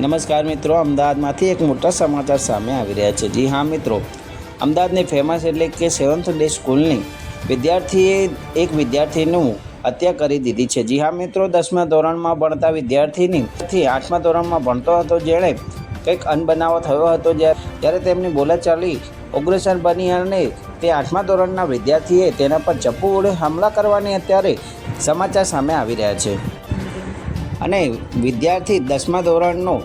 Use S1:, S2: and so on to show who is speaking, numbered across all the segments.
S1: નમસ્કાર મિત્રો, અમદાવાદમાંથી એક મોટા સમાચાર સામે આવી રહ્યા છે. જી હા મિત્રો, અમદાવાદની ફેમસ એટલે કે સેવન્થ ડે સ્કૂલની વિદ્યાર્થીએ એક વિદ્યાર્થીનું હત્યા કરી દીધી છે. જી હા મિત્રો, દસમા ધોરણમાં ભણતા વિદ્યાર્થીની આઠમા ધોરણમાં ભણતો હતો જેણે કંઈક અનબનાવો થયો હતો જ્યારે તેમની બોલાચાલી ઉગ્રસર બની અને તે આઠમા ધોરણના વિદ્યાર્થીએ તેના પર ચપ્પુ વડે હુમલા કરવાની અત્યારે સમાચાર સામે આવી રહ્યા છે. અને વિદ્યાર્થી દસમા ધોરણનો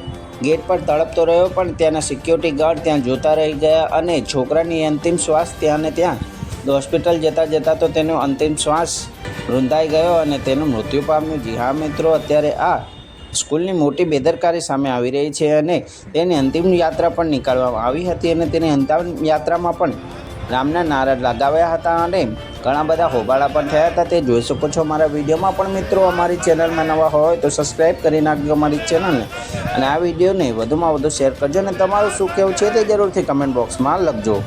S1: ગેટ પર તડપતો રહ્યો, પણ ત્યાંના સિક્યોરિટી ગાર્ડ ત્યાં જોતા રહી ગયા અને છોકરાની અંતિમ શ્વાસ ત્યાં ને ત્યાં હોસ્પિટલ જતાં જતાં તો તેનો અંતિમ શ્વાસ રૂંધાઈ ગયો અને તેનું મૃત્યુ પામ્યું. જી હા મિત્રો, અત્યારે આ સ્કૂલની મોટી બેદરકારી સામે આવી રહી છે અને તેની અંતિમ યાત્રા પણ નીકાળવામાં આવી હતી અને તેની અંતિમ યાત્રામાં પણ રામના નારા લગાવ્યા હતા અને ઘણા બધા હોબાળા પણ થયા હતા. તે જોઈ શકો છો મારા વિડીયોમાં. પણ મિત્રો, અમારી ચેનલમાં નવા હોય તો સબસ્ક્રાઈબ કરી નાખજો અમારી ચેનલને. અને આ વિડીયોને વધુમાં વધુ શેર કરજો અને તમારું શું કહેવું છે તે જરૂરથી કમેન્ટ બોક્સમાં લખજો.